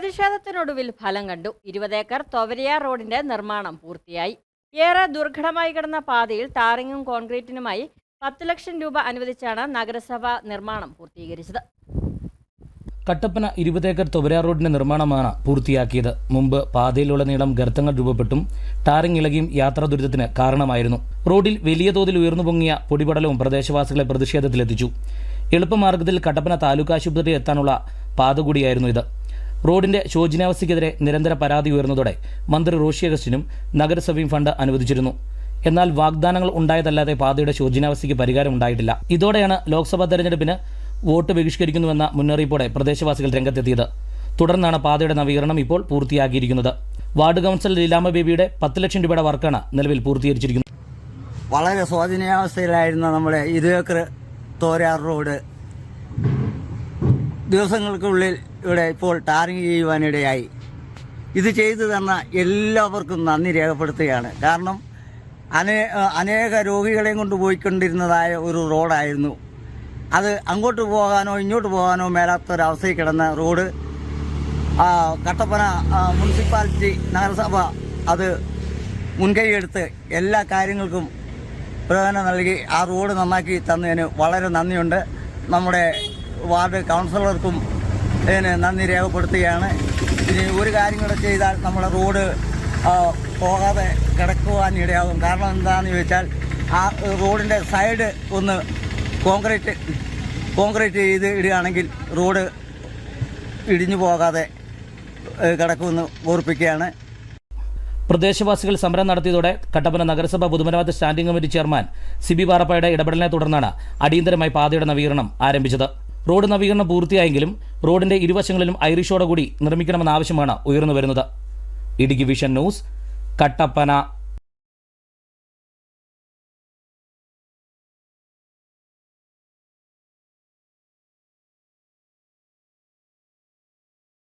പ്രതിഷേധത്തിനൊടുവിൽ ഫലം കണ്ടു. ഇരുപതേക്കർ ഏക്കർ തൊവരിയ റോഡിന്റെ നിർമ്മാണം പൂർത്തിയായി. ഏറെ ദുർഘടമായി കിടന്ന പാതയിൽ ടാറിങ്ങും കോൺക്രീറ്റിനുമായി പത്ത് ലക്ഷം രൂപ അനുവദിച്ചാണ് നഗരസഭ നിർമ്മാണം പൂർത്തീകരിച്ചത്. കട്ടപ്പന ഇരുപതേക്കർ തൊവരാ റോഡിന്റെ നിർമ്മാണമാണ് പൂർത്തിയാക്കിയത്. മുമ്പ് നീളം ഗർത്തങ്ങൾ രൂപപ്പെട്ടും ടാറിംഗ് ഇളകിയും യാത്രാ ദുരിതത്തിന് കാരണമായിരുന്നു. റോഡിൽ വലിയ തോതിൽ ഉയർന്നു പൊങ്ങിയ പൊടിപടലവും പ്രദേശവാസികളെ പ്രതിഷേധത്തിലെത്തിച്ചു. എളുപ്പമാർഗത്തിൽ കട്ടപ്പന താലൂക്ക് ആശുപത്രി എത്താനുള്ള പാത കൂടിയായിരുന്നു ഇത്. റോഡിന്റെ ശോചനാവസ്ഥയ്ക്കെതിരെ നിരന്തര പരാതി ഉയർന്നതോടെ മന്ത്രി റോഷി അഗസ്റ്റിനും നഗരസഭയും ഫണ്ട് അനുവദിച്ചിരുന്നു. എന്നാൽ വാഗ്ദാനങ്ങൾ ഉണ്ടായതല്ലാതെ പാതയുടെ ശോചനാവസ്ഥയ്ക്ക് പരിഹാരം ഉണ്ടായിട്ടില്ല. ഇതോടെയാണ് ലോക്സഭാ തെരഞ്ഞെടുപ്പിന് വോട്ട് ബഹിഷ്കരിക്കുന്നുവെന്ന മുന്നറിയിപ്പോടെ പ്രദേശവാസികൾ രംഗത്തെത്തിയത്. തുടർന്നാണ് പാതയുടെ നവീകരണം ഇപ്പോൾ പൂർത്തിയാക്കിയിരിക്കുന്നത്. വാർഡ് കൗൺസിലർ ലീലാമ ബേബിയുടെ പത്ത് ലക്ഷം രൂപയുടെ വർക്കാണ് നിലവിൽ പൂർത്തീകരിച്ചിരിക്കുന്നത്. വളരെ ശോചനീയാവസ്ഥയിലായിരുന്ന നമ്മുടെ ഇരുഏക്കർ തോരാർ റോഡ് ദിവസങ്ങൾക്കുള്ളിൽ ഇവിടെ ഇപ്പോൾ ടാറിങ് ചെയ്യുവാനിടയായി. ഇത് ചെയ്തു തന്ന എല്ലാവർക്കും നന്ദി രേഖപ്പെടുത്തുകയാണ്. കാരണം അനേ അനേക രോഗികളെയും കൊണ്ട് പോയിക്കൊണ്ടിരുന്നതായ ഒരു റോഡായിരുന്നു. അത് അങ്ങോട്ട് പോകാനോ ഇങ്ങോട്ട് പോകാനോ മേലാത്തൊരവസ്ഥയിൽ കിടന്ന റോഡ്. കട്ടപ്പന മുനിസിപ്പാലിറ്റി നഗരസഭ അത് മുൻകൈയെടുത്ത് എല്ലാ കാര്യങ്ങൾക്കും പ്രയോജനം നൽകി ആ റോഡ് നന്നാക്കി തന്നതിന് വളരെ നന്ദിയുണ്ട്. നമ്മുടെ വാർഡ് കൗൺസിലർക്കും ഇതിന് നന്ദി രേഖപ്പെടുത്തുകയാണ്. ഇനി ഒരു കാര്യം കൂടെ ചെയ്താൽ നമ്മുടെ റോഡ് പോകാതെ കിടക്കുവാൻ ഇടയാകും. കാരണം എന്താണെന്ന് ചോദിച്ചാൽ ആ റോഡിന്റെ സൈഡ് ഒന്ന് കോൺക്രീറ്റ് കോൺക്രീറ്റ് ചെയ്ത് ഇടുകയാണെങ്കിൽ റോഡ് ഇടിഞ്ഞു പോകാതെ കിടക്കുമെന്ന് ഓർപ്പിക്കുകയാണ്. പ്രദേശവാസികൾ സമരം നടത്തിയതോടെ കട്ടപ്പന നഗരസഭ പൊതുമരാമത്ത് സ്റ്റാൻഡിംഗ് കമ്മിറ്റി ചെയർമാൻ സിബി പാറപ്പായുടെ ഇടപെടലിനെ തുടർന്നാണ് അടിയന്തരമായി പാതയുടെ നവീകരണം ആരംഭിച്ചത്. റോഡ് നവീകരണം പൂർത്തിയായെങ്കിലും റോഡിന്റെ ഇരുവശങ്ങളിലും ഐറിഷോടെ കൂടി നിർമ്മിക്കണമെന്ന ആവശ്യമാണ് ഉയർന്നു വരുന്നത്. Idukki vision news Kattappana